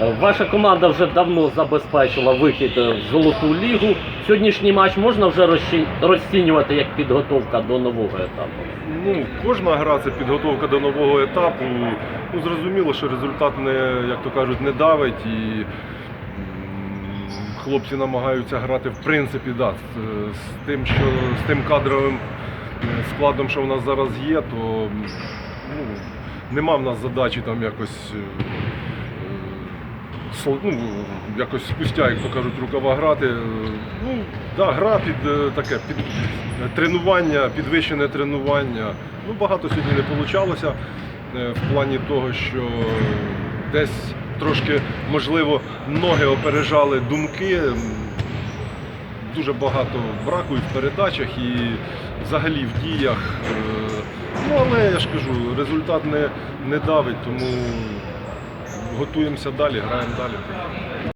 Е, Ваша команда вже давно забезпечила вихід е, в золоту лігу. Сьогоднішній матч можна вже розцінювати як підготовка до нового етапу. Ну, кожна гра це підготовка до нового етапу. Ну, зрозуміло, що результат не, як то кажуть, не давить і хлопці намагаються грати в принципі, да, з, тим, що з тим кадровим е, складом, що в нас зараз є, то ну, нема в нас задачі там якось. Ну, якось спустя, як то кажуть, рукава грати. Е, Ну, да, гра під е, таке, під е, тренування, підвищене тренування. Ну, багато сьогодні не вийшло в плані того, що десь трошки, можливо, ноги опережали думки. Дуже багато браку і в передачах, і взагалі в діях. Ну, але я ж кажу, результат не, не давить, тому готуємося далі, граємо далі.